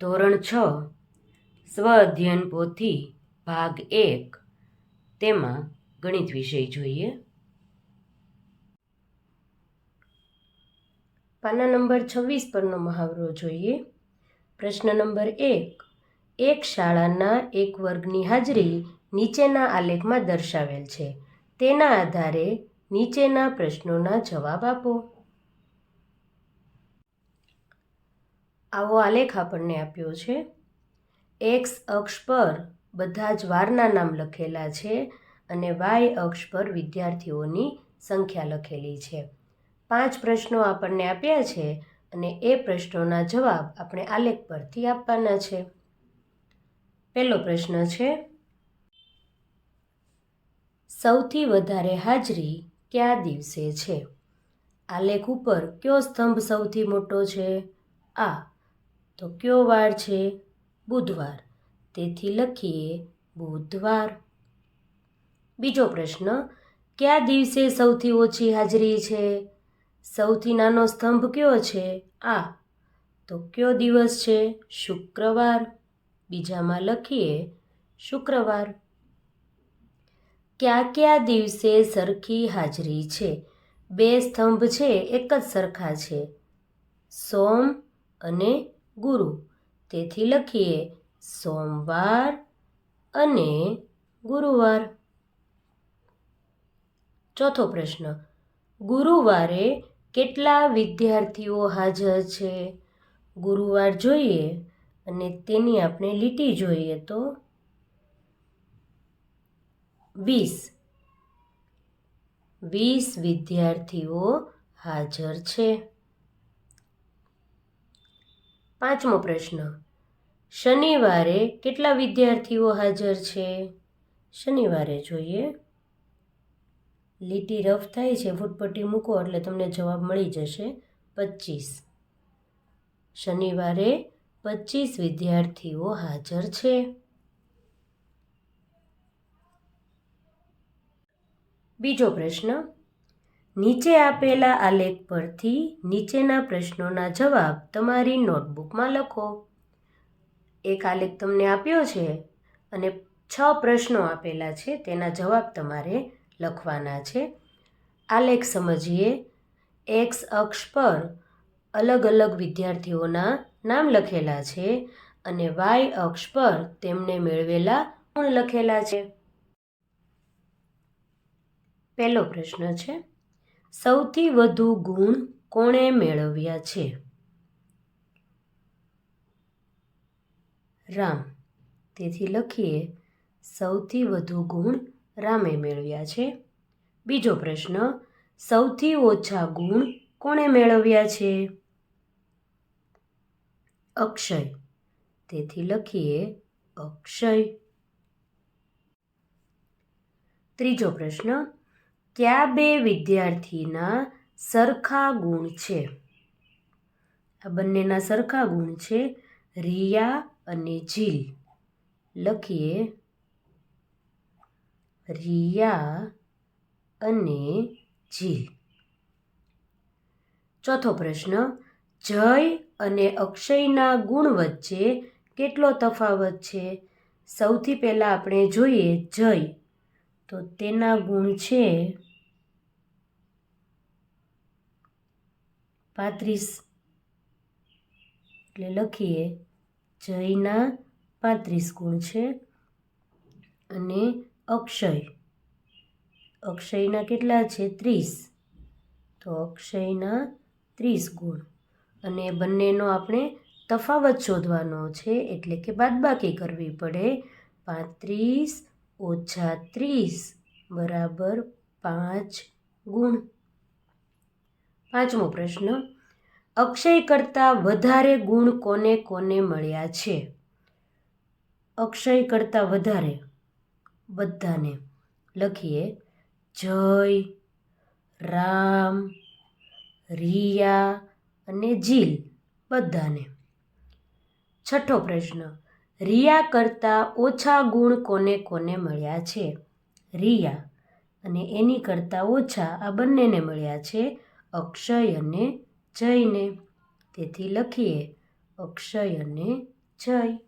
ધોરણ છ, સ્વ અધ્યયન પોથી ભાગ એક, તેમાં ગણિત વિષય જોઈએ. પાના નંબર છવ્વીસ પરનો મહાવરો જોઈએ. પ્રશ્ન નંબર એક એક શાળાના એક વર્ગની હાજરી નીચેના આલેખમાં દર્શાવેલ છે. તેના આધારે નીચેના પ્રશ્નોના જવાબ આપો. આવો આલેખ આપણને આપ્યો છે. એક્સ અક્ષ પર બધા જ વારના નામ લખેલા છે અને વાય અક્ષ પર વિદ્યાર્થીઓની સંખ્યા લખેલી છે. પાંચ પ્રશ્નો આપણને આપ્યા છે અને એ પ્રશ્નોના જવાબ આપણે આલેખ પરથી આપવાના છે. પહેલો પ્રશ્ન છે, સૌથી વધારે હાજરી કયા દિવસે છે? આલેખ ઉપર કયો સ્તંભ સૌથી મોટો છે? આ તો કયો વાર છે? બુધવાર. તેથી લખીએ બુધવાર. બીજો પ્રશ્ન, કયા દિવસે સૌથી ઓછી હાજરી છે? સૌથી નાનો સ્તંભ કયો છે? આ. તો કયો દિવસ છે? શુક્રવાર. બીજામાં લખીએ શુક્રવાર. કયા કયા દિવસે સરખી હાજરી છે? બે સ્તંભ છે, એક જ સરખા છે. સોમ અને ગુરુ. તેથી લખીએ, સોમવાર અને ગુરુવાર. ચોથો પ્રશ્ન, ગુરુવારે કેટલા વિદ્યાર્થીઓ હાજર છે? ગુરુવાર જોઈએ અને તેની આપણે લીટી જોઈએ તો. વીસ. વીસ વિદ્યાર્થીઓ હાજર છે. પાંચમો પ્રશ્ન. શનિવારે કેટલા વિદ્યાર્થીઓ હાજર છે? શનિવારે જોઈએ. લીટી રફ થાય છે, ફૂટપટ્ટી મૂકો એટલે તમને જવાબ મળી જશે પચીસ. શનિવારે પચીસ વિદ્યાર્થીઓ હાજર છે. બીજો પ્રશ્ન. નીચે આપેલા આલેખ પરથી નીચેના પ્રશ્નોના જવાબ તમારી નોટબુકમાં લખો. એક આલેખ તમને આપ્યો છે અને છ પ્રશ્નો આપેલા છે, તેના જવાબ તમારે લખવાના છે. આલેખ સમજીએ. એક્સ અક્ષ પર અલગ અલગ વિદ્યાર્થીઓના નામ લખેલા છે અને વાય અક્ષ પર તેમને મેળવેલા ગુણ લખેલા છે. પહેલો પ્રશ્ન છે સૌથી વધુ ગુણ કોણે મેળવ્યા છે? રામ. તેથી લખીએ, સૌથી વધુ ગુણ રામે મેળવ્યા છે. બીજો પ્રશ્ન, સૌથી ઓછા ગુણ કોણે મેળવ્યા છે? અક્ષય. તેથી લખીએ, અક્ષય. ત્રીજો પ્રશ્ન કયા બે વિદ્યાર્થીના સરખા ગુણ છે? આ બંનેના સરખા ગુણ છે રિયા અને જીલ. લખીએ. રિયા અને જીલ. ચોથો પ્રશ્ન, જય અને અક્ષયના ગુણ વચ્ચે કેટલો તફાવત છે? સૌથી પહેલાં આપણે જોઈએ જય. તો તેના ગુણ છે પાંત્રીસ. એટલે લખીએ જયના પાંત્રીસ ગુણ છે અને અક્ષય. અક્ષયના કેટલા છે? ત્રીસ. તો અક્ષયના ત્રીસ ગુણ. અને બંનેનો આપણે તફાવત શોધવાનો છે, એટલે કે બાદબાકી કરવી પડે. પાંત્રીસ ઓછા ત્રીસ બરાબર પાંચ ગુણ. પાંચમો પ્રશ્ન, અક્ષય કરતાં વધારે ગુણ કોને કોને મળ્યા છે? અક્ષય કરતાં વધારે બધાને લખીએ, જય, રામ, રિયા અને જીલ બધાને. છઠ્ઠો પ્રશ્ન, રિયા કરતાં ઓછા ગુણ કોને કોને મળ્યા છે? રિયા અને એની કરતાં ઓછા આ બંનેને મળ્યા છે અક્ષય અને જયને તેથી લખીએ અક્ષય અને જય.